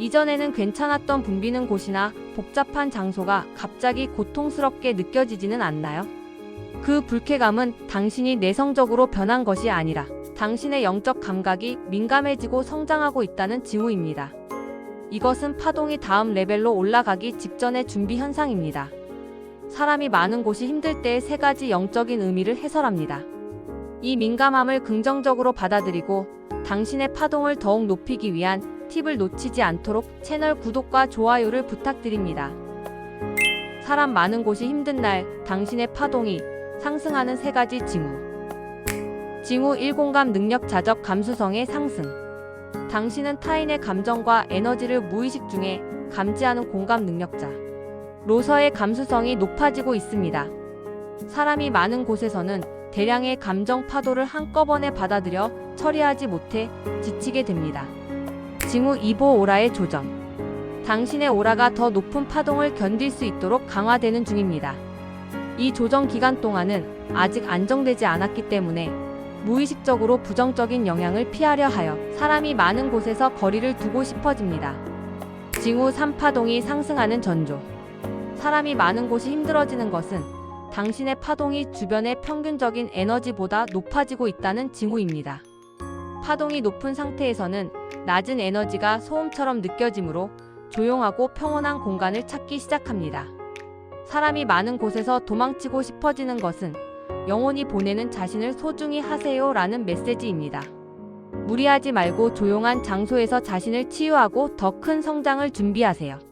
이전에는 괜찮았던 붐비는 곳이나 복잡한 장소가 갑자기 고통스럽게 느껴지지는 않나요? 그 불쾌감은 당신이 내성적으로 변한 것이 아니라 당신의 영적 감각이 민감해지고 성장하고 있다는 징후입니다. 이것은 파동이 다음 레벨로 올라가기 직전의 준비 현상입니다. 사람이 많은 곳이 힘들 때의 세 가지 영적인 의미를 해설합니다. 이 민감함을 긍정적으로 받아들이고 당신의 파동을 더욱 높이기 위한 팁을 놓치지 않도록 채널 구독과 좋아요를 부탁드립니다. 사람 많은 곳이 힘든 날 당신의 파동이 상승하는 세 가지 징후. 징후 1 공감 능력 자적 감수성의 상승. 당신은 타인의 감정과 에너지를 무의식 중에 감지하는 공감 능력자. 로서의 감수성이 높아지고 있습니다. 사람이 많은 곳에서는 대량의 감정 파도를 한꺼번에 받아들여 처리하지 못해 지치게 됩니다. 징후 2보 오라의 조정. 당신의 오라가 더 높은 파동을 견딜 수 있도록 강화되는 중입니다. 이 조정 기간 동안은 아직 안정되지 않았기 때문에 무의식적으로 부정적인 영향을 피하려 하여 사람이 많은 곳에서 거리를 두고 싶어집니다. 징후 3파동이 상승하는 전조. 사람이 많은 곳이 힘들어지는 것은 당신의 파동이 주변의 평균적인 에너지보다 높아지고 있다는 징후입니다. 파동이 높은 상태에서는 낮은 에너지가 소음처럼 느껴지므로 조용하고 평온한 공간을 찾기 시작합니다. 사람이 많은 곳에서 도망치고 싶어지는 것은 영혼이 보내는 자신을 소중히 하세요 라는 메시지입니다. 무리하지 말고 조용한 장소에서 자신을 치유하고 더 큰 성장을 준비하세요.